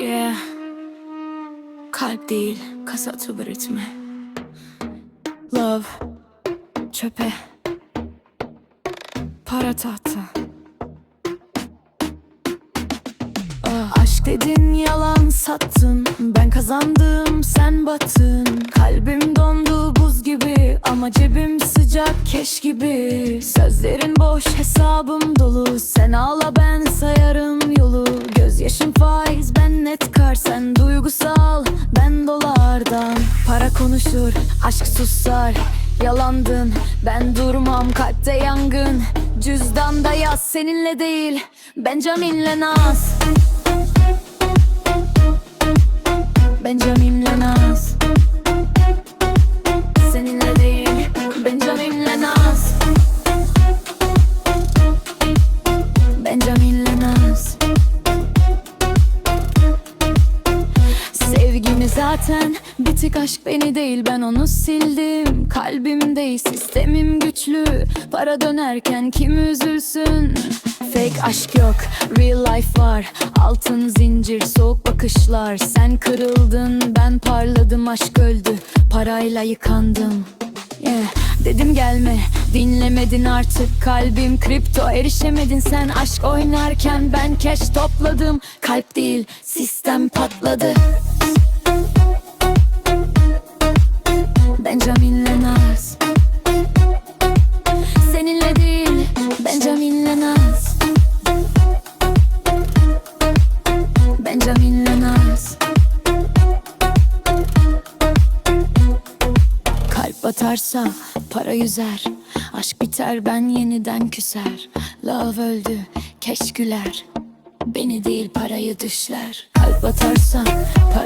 Yeah. Kalp değil, kasa atıver ritmi. Love, çöpe. Para tahta. Ah, Aşk dedin yalan sattın Ben kazandım sen battın Kalbim dondu buz gibi Ama cebim sıcak keş gibi Sözlerin boş hesabım dolu Sen ağla ben sayarım Para konuşur aşk susar. Yalandın ben durmam kalpte yangın. Cüzdanda yaz seninle değil Benjamin'le Naz. Benjamin'le Sevgimi zaten. Bitik aşk beni değil ben onu sildim. Kalbimde sistemim güçlü. Para dönerken kim üzülsün? Fake aşk yok real life var. Altın zincir soğuk bakışlar. Sen kırıldın ben parladım aşk öldü. Parayla yıkandım. Yeah. Dedim gelme dinlemedin artık. Kalbim kripto erişemedin sen. Aşk oynarken ben cash topladım. Kalp değil sistem patladı Benjamin'le Naz Kalp batarsa para yüzer. Aşk biter ben yeniden küser. Love öldü keş güler Beni değil parayı düşler. Kalp batarsa para